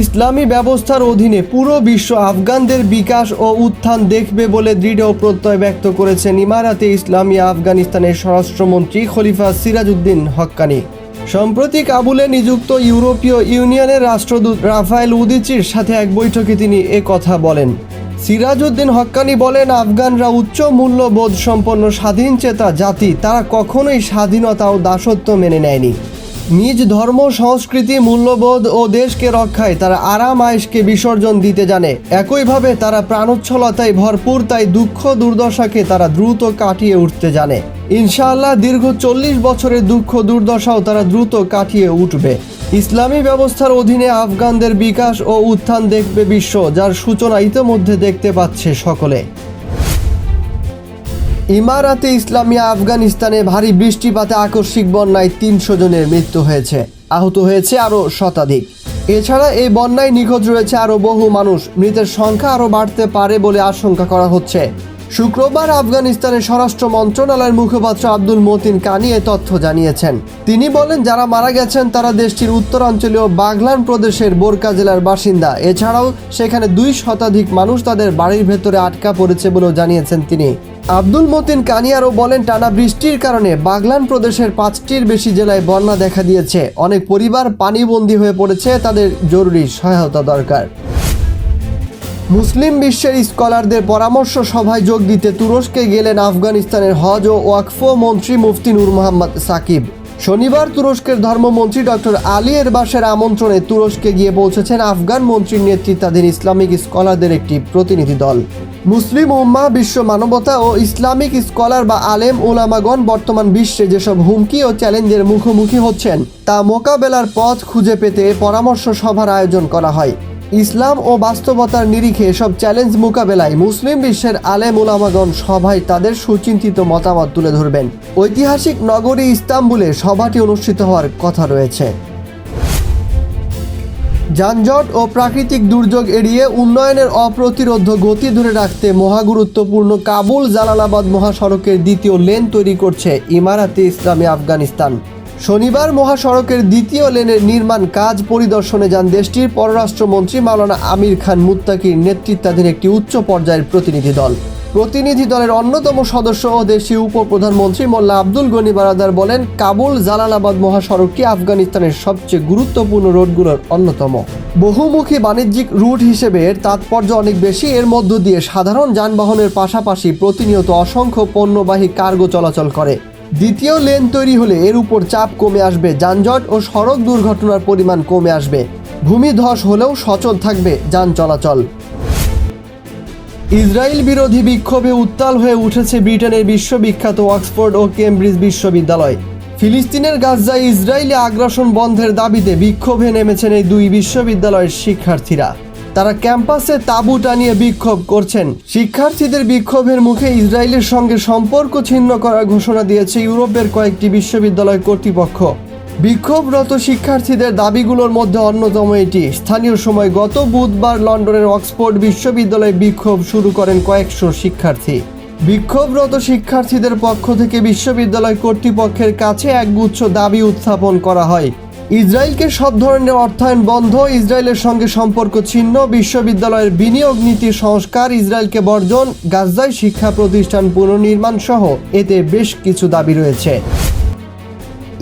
ইসলামী ব্যবস্থার অধীনে পুরো বিশ্ব আফগানদের বিকাশ ও উত্থান দেখবে বলে দৃঢ় প্রত্যয় ব্যক্ত করেছেন ইমারাতে ইসলামী আফগানিস্তানের স্বরাষ্ট্রমন্ত্রী খলিফা সিরাজউদ্দিন হক্কানি। সম্প্রতি কাবুলে নিযুক্ত ইউরোপীয় ইউনিয়নের রাষ্ট্রদূত রাফায়েল উদিচির সাথে এক বৈঠকে তিনি এ কথা বলেন। সিরাজউদ্দিন হক্কানি বলেন, আফগানরা উচ্চ মূল্যবোধ সম্পন্ন স্বাধীন চেতা জাতি, তারা কখনোই স্বাধীনতা ও দাসত্ব মেনে নেয়নি। নিজ ধর্ম, সংস্কৃতি, মূল্যবোধ ও দেশকে রক্ষায় তারা আরাম, আয়েশকে বিসর্জন দিতে জানে। একইভাবে তারা প্রাণোচ্ছলতায় ভরপুর, তাই দুঃখ, দুর্দশাকে তারা দ্রুত কাটিয়ে উঠতে জানে। ইনশাআল্লাহ দীর্ঘ চল্লিশ বছরের দুঃখ, দুর্দশাও তারা দ্রুত কাটিয়ে উঠবে। ইসলামী ব্যবস্থার অধীনে আফগানদের বিকাশ ও উত্থান দেখবে বিশ্ব, যার সূচনা ইতোমধ্যে দেখতে পাচ্ছে সকলে। ইমারাতে ইসলামিয়া আফগানিস্তানে ভারী বৃষ্টিপাতে আকস্মিক বন্যায় তিনশো জনের মৃত্যু হয়েছে। আহত হয়েছে আরও শতাধিক। এছাড়া এই বন্যায় নিখোঁজ রয়েছে আরও বহু মানুষ। মৃতের সংখ্যা আরও বাড়তে পারে বলে আশঙ্কা করা হচ্ছে। শুক্রবার আফগানিস্তানের স্বরাষ্ট্র মন্ত্রণালয়ের মুখপাত্র আব্দুল মতিন কানি এ তথ্য জানিয়েছেন। তিনি বলেন, যারা মারা গেছেন তারা দেশটির উত্তরাঞ্চলীয় বাগলান প্রদেশের বোরকা জেলার বাসিন্দা। এছাড়াও সেখানে দুই শতাধিক মানুষ তাদের বাড়ির ভেতরে আটকা পড়েছে বলেও জানিয়েছেন তিনি। আব্দুল মতিন কানিয়ারও বলেন, টানা বৃষ্টির কারণে বাগলান প্রদেশের পাঁচটির বেশি জেলায় বন্যা দেখা দিয়েছে। অনেক পরিবার পানিবন্দী হয়ে পড়েছে, তাদের জরুরি সহায়তা দরকার। মুসলিম বিশ্বের স্কলারদের পরামর্শ সভায় যোগ দিতে তুরস্কে গেলেন আফগানিস্তানের হজ ও ওয়াকফ মন্ত্রী মুফতি নূর মোহাম্মদ সাকিব। শনিবার তুরস্কের ধর্মমন্ত্রী ডক্টর আলী এরবাসের আমন্ত্রণে তুরস্কে গিয়ে পৌঁছেছেন আফগান মন্ত্রীর নেতৃত্বাধীন ইসলামিক স্কলারদের একটি প্রতিনিধি দল। মুসলিম উম্মা বিশ্ব মানবতা ও ইসলামিক স্কলার বা আলেম ওলামাগণ বর্তমান বিশ্বে যেসব হুমকি ও চ্যালেঞ্জের মুখোমুখি হচ্ছেন, তা মোকাবেলার পথ খুঁজে পেতে পরামর্শ সভার আয়োজন করা হয়। ইসলাম ও বাস্তবতার নিরিখে এসব চ্যালেঞ্জ মোকাবেলায় মুসলিম বিশ্বের আলেম উলামাগণ সভায় তাদের সুচিন্তিত মতামত তুলে ধরবেন। ঐতিহাসিক নগরী ইস্তাম্বুলে সভাটি অনুষ্ঠিত হওয়ার কথা রয়েছে। যানজট ও প্রাকৃতিক দুর্যোগ এড়িয়ে উন্নয়নের অপ্রতিরোধ গতি ধরে রাখতে মহাগুরুত্বপূর্ণ কাবুল জালালাবাদ মহাসড়কের দ্বিতীয় লেন তৈরি করছে ইমারাতে ইসলামী আফগানিস্তান। শনিবার মহাসড়কের দ্বিতীয় লেনের নির্মাণ কাজ পরিদর্শনে যান দেশটির পররাষ্ট্রমন্ত্রী মাওলানা আমির খান মুত্তাকির নেতৃত্বাধীন একটি উচ্চ পর্যায়ের প্রতিনিধি দল। প্রতিনিধি দলের অন্যতম সদস্য ও দেশীয় উপপ্রধানমন্ত্রী মোল্লা আব্দুল গনি বারাদার বলেন, কাবুল, জালালাবাদ মহাসড়কটি আফগানিস্তানের সবচেয়ে গুরুত্বপূর্ণ রোডগুলোর অন্যতম। বহুমুখী বাণিজ্যিক রুট হিসেবে এর তাৎপর্য অনেক বেশি। এর মধ্য দিয়ে সাধারণ যানবাহনের পাশাপাশি প্রতিনিয়ত অসংখ্য পণ্যবাহী কার্গো চলাচল করে। দ্বিতীয় লেন তৈরি হলে এর উপর চাপ কমে আসবে, যানজট ও সড়ক দুর্ঘটনার পরিমাণ কমে আসবে। ভূমিধস হলেও সচল থাকবে যান চলাচল। ইসরায়েল বিরোধী বিক্ষোভে উত্তাল হয়ে উঠেছে ব্রিটেনের বিশ্ববিখ্যাত অক্সফোর্ড ও কেমব্রিজ বিশ্ববিদ্যালয়। ফিলিস্তিনের গাজ্জায় ইসরায়েলি আগ্রাসন বন্ধের দাবিতে বিক্ষোভে নেমেছেন এই দুই বিশ্ববিদ্যালয়ের শিক্ষার্থীরা। তারা ক্যাম্পাসে তাঁবু টানিয়ে বিক্ষোভ করছেন। শিক্ষার্থীদের বিক্ষোভের মুখে ইসরায়েলের সঙ্গে সম্পর্ক ছিন্ন করার ঘোষণা দিয়েছে ইউরোপের কয়েকটি বিশ্ববিদ্যালয় কর্তৃপক্ষ। বিক্ষোভরত শিক্ষার্থীদের দাবিগুলোর মধ্যে অন্যতম এটি। স্থানীয় সময় গত বুধবার লন্ডনের অক্সফোর্ড বিশ্ববিদ্যালয়ে বিক্ষোভ শুরু করেন কয়েকশো শিক্ষার্থী। বিক্ষোভরত শিক্ষার্থীদের পক্ষ থেকে বিশ্ববিদ্যালয় কর্তৃপক্ষের কাছে একগুচ্ছ দাবি উত্থাপন করা হয়। ইসরায়েলকে সব ধরনের অর্থায়ন বন্ধ, ইসরায়েলের সঙ্গে সম্পর্ক ছিন্ন, বিশ্ববিদ্যালয়ের বিনিয়োগ নীতি সংস্কার, ইসরায়েলকে বর্জন গাজায় শিক্ষা প্রতিষ্ঠান পুনর্নির্মাণ সহ এতে বেশ কিছু দাবি রয়েছে।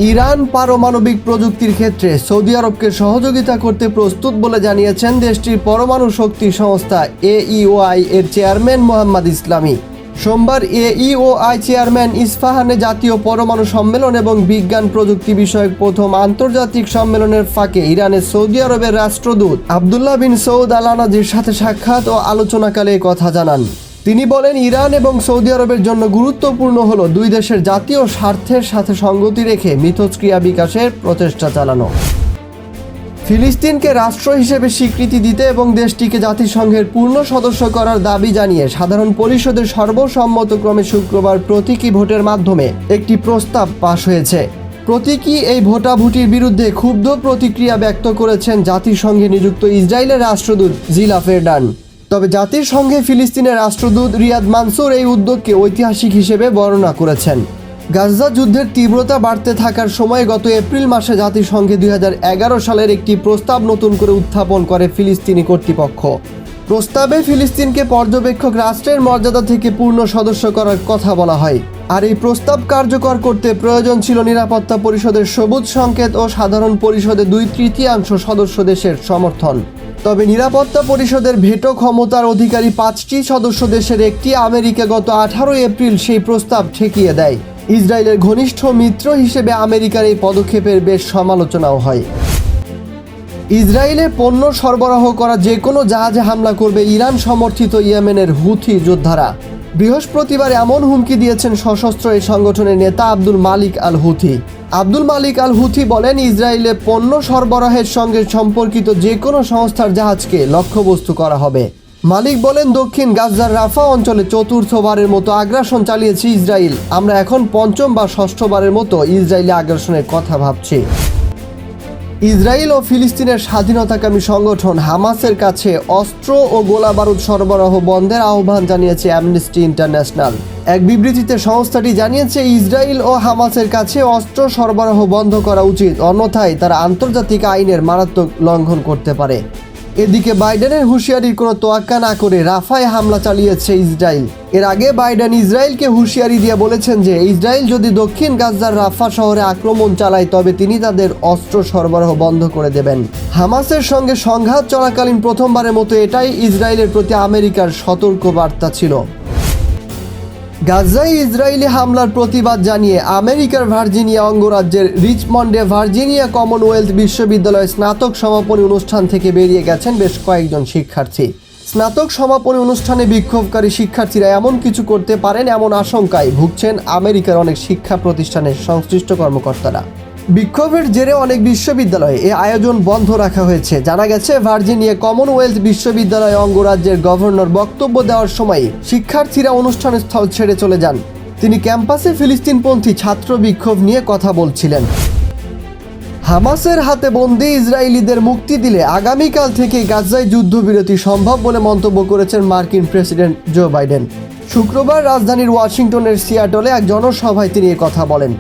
ইরান পারমাণবিক প্রযুক্তির ক্ষেত্রে সৌদি আরবকে সহযোগিতা করতে প্রস্তুত বলে জানিয়েছেন দেশটির পরমাণু শক্তি সংস্থা এইওআই এর চেয়ারম্যান মোহাম্মদ ইসলামী। সোমবার এইওআই চেয়ারম্যান ইস্পাহানে জাতীয় পরমাণু সম্মেলন এবং বিজ্ঞান প্রযুক্তি বিষয়ক প্রথম আন্তর্জাতিক সম্মেলনের ফাঁকে ইরানের সৌদি আরবের রাষ্ট্রদূত আবদুল্লাহ বিন সৌদ আলানাজির সাথে সাক্ষাৎ ও আলোচনাকালে কথা জানান। তিনি বলেন, ইরান এবং সৌদি আরবের জন্য গুরুত্বপূর্ণ হলো দুই দেশের জাতীয় স্বার্থের সাথে সঙ্গতি রেখে মিথস্ক্রিয়া বিকাশের প্রচেষ্টা চালানো। ফিলিস্তিনকে রাষ্ট্র হিসেবে স্বীকৃতি দিতে এবং দেশটিকে জাতিসংঘের পূর্ণ সদস্য করার দাবি জানিয়ে সাধারণ পরিষদের সর্বসম্মতক্রমে শুক্রবার প্রতীকী ভোটের মাধ্যমে একটি প্রস্তাব পাশ হয়েছে। প্রতীকী এই ভোটাভুটির বিরুদ্ধে ক্ষুব্ধ প্রতিক্রিয়া ব্যক্ত করেছেন জাতিসংঘে নিযুক্ত ইসরায়েলের রাষ্ট্রদূত জিলা ফেরডান তবে জাতিসংঘে ফিলিস্তিনের রাষ্ট্রদূত রিয়াদ মানসুর এই উদ্যোগকে ঐতিহাসিক হিসেবে বর্ণনা করেছেন। গাজা যুদ্ধের তীব্রতা বাড়তে থাকার সময় গত এপ্রিল মাসে জাতিসংঘে দুই হাজার এগারো সালের একটি প্রস্তাব নতুন করে উত্থাপন করে ফিলিস্তিনি কর্তৃপক্ষ। প্রস্তাবে ফিলিস্তিনকে পর্যবেক্ষক রাষ্ট্রের মর্যাদা থেকে পূর্ণ সদস্য করার কথা বলা হয়। আর এই প্রস্তাব কার্যকর করতে প্রয়োজন ছিল নিরাপত্তা পরিষদের সবুজ সংকেত ও সাধারণ পরিষদে দুই তৃতীয়াংশ সদস্য দেশের সমর্থন। তবে নিরাপত্তা পরিষদের ভেটো ক্ষমতার অধিকারী পাঁচটি সদস্য দেশের একটি আমেরিকা গত আঠারো এপ্রিল সেই প্রস্তাব ঠেকিয়ে দেয়। ইসরায়েলের ঘনিষ্ঠ মিত্র হিসেবে আমেরিকার এই পদক্ষেপের বেশ সমালোচনাও হয়। ইসরায়েলে পণ্য সরবরাহ করা যে কোনো জাহাজে হামলা করবে ইরান সমর্থিত ইয়েমেনের হুথি যোদ্ধারা। বৃহস্পতিবার এমন হুমকি দিয়েছেন সশস্ত্র এই সংগঠনের নেতা Abdul Malik al Houthi Abdul Malik al Houthi বলেন, ইসরায়েলে পণ্য সরবরাহের সঙ্গে সম্পর্কিত যে কোনো সংস্থার জাহাজকে লক্ষ্যবস্তু করা হবে। মালিক বলেন, দক্ষিণ গাজার রাফা অঞ্চলে চতুর্থবারের মতো আগ্রাসন চালিয়েছে ইসরায়েল। আমরা এখন পঞ্চম বা ষষ্ঠবারের মতো ইসরায়েলি আগ্রাসনের কথা ভাবছি। ইসরায়েল ও ফিলিস্তিনের স্বাধীনতাকামী সংগঠন হামাসের কাছে অস্ত্র ও গোলা বারুদ সরবরাহ বন্ধের আহ্বান জানিয়েছে অ্যামনেস্টি ইন্টারন্যাশনাল এক বিবৃতিতে সংস্থাটি জানিয়েছে, ইসরায়েল ও হামাসের কাছে অস্ত্র সরবরাহ বন্ধ করা উচিত, অন্যথায় তারা আন্তর্জাতিক আইনের মারাত্মক লঙ্ঘন করতে পারে। এদিকে বাইডেনের হুঁশিয়ারির কোনো তোয়াক্কা না করে রাফায় হামলা চালিয়েছে ইসরায়েল। এর আগে বাইডেন ইসরায়েলকে হুঁশিয়ারি দিয়ে বলেছেন যে, ইসরায়েল যদি দক্ষিণ গাজার রাফা শহরে আক্রমণ চালায়, তবে তিনি তাদের অস্ত্র সরবরাহ বন্ধ করে দেবেন। হামাসের সঙ্গে সংঘাত চলাকালীন প্রথমবারের মতো এটাই ইসরায়েলের প্রতি আমেরিকার সতর্ক বার্তা ছিল। গাজায় ইসরায়েলি হামলার প্রতিবাদ জানিয়ে আমেরিকার ভার্জিনিয়া অঙ্গরাজ্যের রিচমন্ডে ভার্জিনিয়া কমনওয়েলথ বিশ্ববিদ্যালয়ে স্নাতক সমাপনী অনুষ্ঠান থেকে বেরিয়ে গেছেন বেশ কয়েকজন শিক্ষার্থী। স্নাতক সমাপনী অনুষ্ঠানে বিক্ষোভকারী শিক্ষার্থীরা এমন কিছু করতে পারেন এমন আশঙ্কায় ভুগছেন আমেরিকার অনেক শিক্ষা প্রতিষ্ঠানের সংশ্লিষ্ট কর্মকর্তারা। বিক্ষোভের জেরে অনেক বিশ্ববিদ্যালয়ে এ আয়োজন বন্ধ রাখা হয়েছে। জানা গেছে, ভার্জিনিয়া কমনওয়েলথ বিশ্ববিদ্যালয় অঙ্গরাজ্যের গভর্নর বক্তব্য দেওয়ার সময় শিক্ষার্থীরা অনুষ্ঠান স্থল ছেড়ে চলে যান। তিনি ক্যাম্পাসে ফিলিস্তিনপন্থী ছাত্র বিক্ষোভ নিয়ে কথা বলছিলেন। হামাসের হাতে বন্দি ইসরায়েলিদের মুক্তি দিলে আগামীকাল থেকে গাজায় যুদ্ধবিরতি সম্ভব বলে মন্তব্য করেছেন মার্কিন প্রেসিডেন্ট জো বাইডেন। শুক্রবার রাজধানীর ওয়াশিংটনের সিয়াটলে এক জনসভায় তিনি কথা বলেন।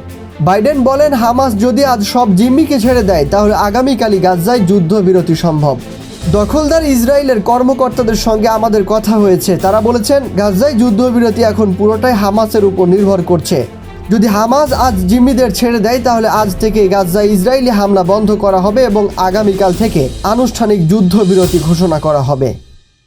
বাইডেন বলেন, হামাস যদি আজ সব জিম্মিকে ছেড়ে দেয়, তাহলে আগামীকালই গাজায় যুদ্ধবিরতি সম্ভব। দখলদার ইসরায়েলের কর্মকর্তাদের সঙ্গে আমাদের কথা হয়েছে। তারা বলেছেন গাজায় যুদ্ধবিরতি এখন পুরোটাই হামাসের উপর নির্ভর করছে। যদি হামাস আজ জিম্মিদের ছেড়ে দেয়, তাহলে আজ থেকে গাজায় ইসরায়েলি হামলা বন্ধ করা হবে এবং আগামীকাল থেকে আনুষ্ঠানিক যুদ্ধবিরতি ঘোষণা করা হবে।